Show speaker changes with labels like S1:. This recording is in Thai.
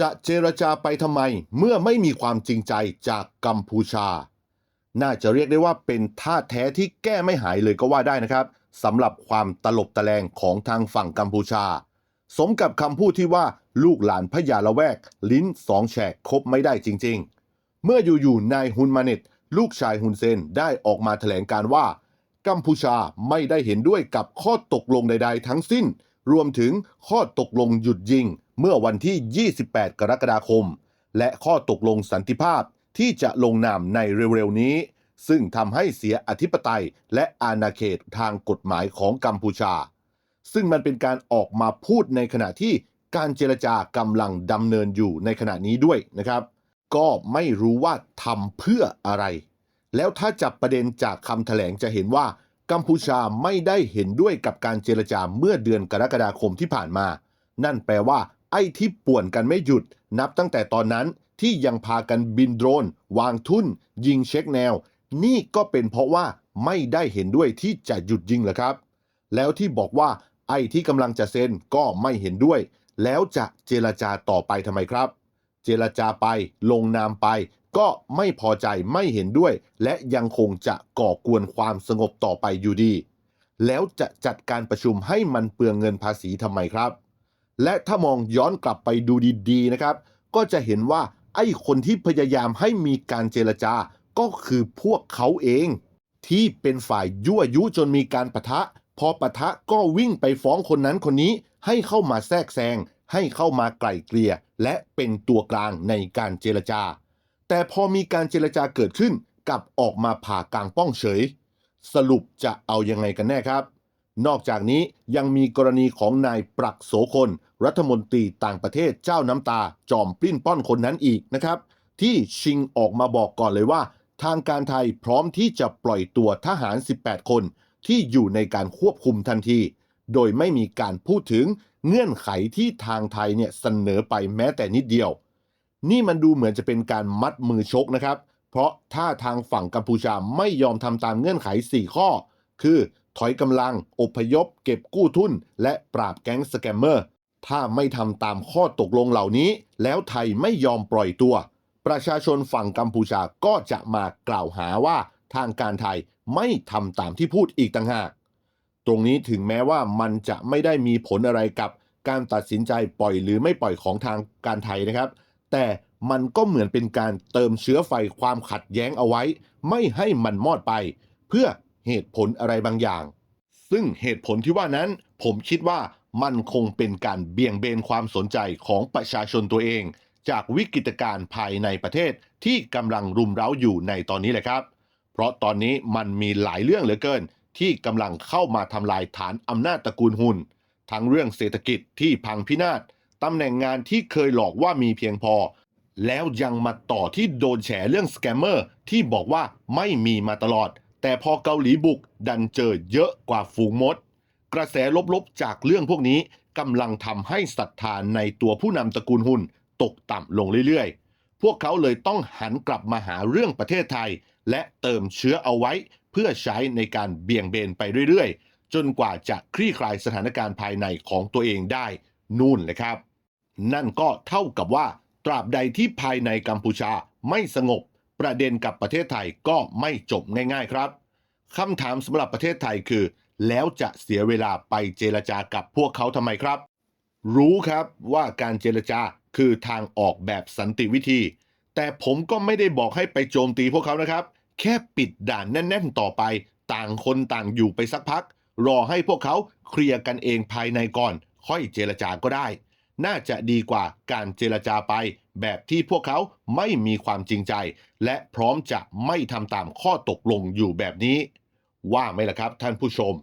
S1: จะเจรจาไปทำไมเมื่อไม่มีความจริงใจจากกัมพูชา น่าจะเรียกได้ว่าเป็นท่าแท้ที่แก้ไม่หายเลยก็ว่าได้นะครับสำหรับความตลบตะแลงของทางฝั่งกัมพูชา สมกับคำพูดที่ว่าลูกหลานพญาละแวก ลิ้นสองแฉกคบไม่ได้จริง ๆ เมื่ออยู่ๆนายฮุนมาเน็ต ลูกชายฮุนเซนได้ออกมาแถลงการว่า กัมพูชาไม่ได้เห็นด้วยกับข้อตกลงใด ๆ ทั้งสิ้น รวมถึงข้อตกลงหยุดยิง เมื่อวันที่ 28 กรกฎาคม และข้อตกลงสันติภาพที่จะลงนามในเร็วๆนี้ ซึ่งทำให้เสียอธิปไตยและอาณาเขตทางกฎหมายของกัมพูชา ซึ่งมันเป็นการออกมาพูดในขณะที่การเจรจากำลังดำเนินอยู่ในขณะนี้ด้วยนะครับ ก็ไม่รู้ว่าทำเพื่ออะไร แล้วถ้าจับประเด็นจากคำแถลงจะเห็นว่ากัมพูชาไม่ได้เห็นด้วยกับการเจรจาเมื่อเดือนกรกฎาคมที่ผ่านมา นั่นแปลว่า อ้ที่ป่วนกันไม่หยุด นับตั้งแต่ตอนนั้นที่ยังพากันบินโดรน วางทุ่น ยิงเช็คแนว นี่ก็เป็นเพราะว่าไม่ได้เห็นด้วยที่จะหยุดยิงเหรอครับ แล้วที่บอกว่าไอ้ที่กำลังจะเซ็นก็ไม่เห็นด้วย แล้วจะเจรจาต่อไปทำไมครับ เจรจาไปลงนามไป ก็ไม่พอใจไม่เห็นด้วย และยังคงจะก่อกวนความสงบต่อไปอยู่ดี แล้วจะจัดการประชุมให้มันเปลืองเงินภาษีทำไมครับ และถ้ามองย้อนกลับไปดูดีๆนะครับ ก็จะเห็นว่าไอ้คนที่พยายามให้มีการเจรจาก็คือพวกเขาเอง ที่เป็นฝ่ายยั่วยุจนมีการปะทะ พอปะทะก็วิ่งไปฟ้องคนนั้นคนนี้ให้เข้ามาแทรกแซงให้เข้ามาไกล่เกลี่ยและเป็นตัวกลางในการเจรจา แต่พอมีการเจรจาเกิดขึ้นกลับออกมาผ่ากลางป้องเฉย สรุปจะเอายังไงกันแน่ครับ นอกจากนี้ยังมีกรณีของนายปรักโสคน รัฐมนตรีต่างประเทศเจ้าน้ำตา จอมปลิ้นป้อนคนนั้นอีกนะครับ ที่ชิงออกมาบอกก่อนเลยว่า ทางการไทยพร้อมที่จะปล่อยตัวทหาร 18 คน ที่อยู่ในการควบคุมทันที โดยไม่มีการพูดถึงเงื่อนไขที่ทางไทยเนี่ยเสนอไปแม้แต่นิดเดียว นี่มันดูเหมือนจะเป็นการมัดมือชกนะครับ เพราะถ้าทางฝั่งกัมพูชาไม่ยอมทำตามเงื่อนไข 4 ข้อ คือ ถอยกำลัง อพยพ เก็บกู้ทุน และปราบแก๊งสแกมเมอร์ ถ้าไม่ทำตามข้อตกลงเหล่านี้ แล้วไทยไม่ยอมปล่อยตัว ประชาชนฝั่งกัมพูชาก็จะมากล่าวหาว่าทางการไทยไม่ทำตามที่พูดอีกต่างหาก ตรงนี้ถึงแม้ว่ามันจะไม่ได้มีผลอะไรกับการตัดสินใจปล่อยหรือไม่ปล่อยของทางการไทยนะครับ แต่มันก็เหมือนเป็นการเติมเชื้อไฟความขัดแย้งเอาไว้ ไม่ให้มันมอดไป เพื่อ เหตุผลอะไรบางอย่าง ซึ่งเหตุผลที่ว่านั้น ผมคิดว่ามันคงเป็นการเบี่ยงเบนความสนใจของประชาชนตัวเอง จากวิกฤตการณ์ภายในประเทศที่กำลังรุมเร้าอยู่ในตอนนี้แหละครับ เพราะตอนนี้มันมีหลายเรื่องเหลือเกิน ที่กำลังเข้ามาทำลายฐานอำนาจตระกูลหุนทั้งเรื่องเศรษฐกิจที่พังพินาศตำแหน่งงานที่เคยหลอกว่ามีเพียงพอ แล้วยังมาต่อที่โดนแฉเรื่องสแกมเมอร์ที่บอกว่าไม่มีมาตลอด แต่พอเกาหลีบุกดันเจอเยอะกว่าฝูงมด กระแสลบๆจากเรื่องพวกนี้กำลังทำให้ศรัทธานในตัวผู้นำตระกูลหุ่นตกต่ำลงเรื่อยๆ พวกเขาเลยต้องหันกลับมาหาเรื่องประเทศไทย และเติมเชื้อเอาไว้เพื่อใช้ในการเบี่ยงเบนไปเรื่อยๆ จนกว่าจะคลี่คลายสถานการณ์ภายในของตัวเองได้นู่นเลยครับ นั่นก็เท่ากับว่า ตราบใดที่ภายในกัมพูชาไม่สงบ ประเด็นกับประเทศไทยก็ไม่จบง่ายๆครับคำถามสำหรับประเทศไทยคือ แล้วจะเสียเวลาไปเจรจากับพวกเขาทำไมครับ รู้ครับว่าการเจรจาคือทางออกแบบสันติวิธี แต่ผมก็ไม่ได้บอกให้ไปโจมตีพวกเขานะครับ แค่ปิดด่านแน่น ๆ ต่อไป ต่างคนต่างอยู่ไปสักพัก รอให้พวกเขาเคลียร์กันเองภายในก่อน ค่อยเจรจาก็ได้ น่าจะดีกว่าการเจรจาไป แบบที่พวกเขาไม่มีความจริงใจ และพร้อมจะไม่ทำตามข้อตกลงอยู่แบบนี้ ว่าไหมล่ะครับท่านผู้ชม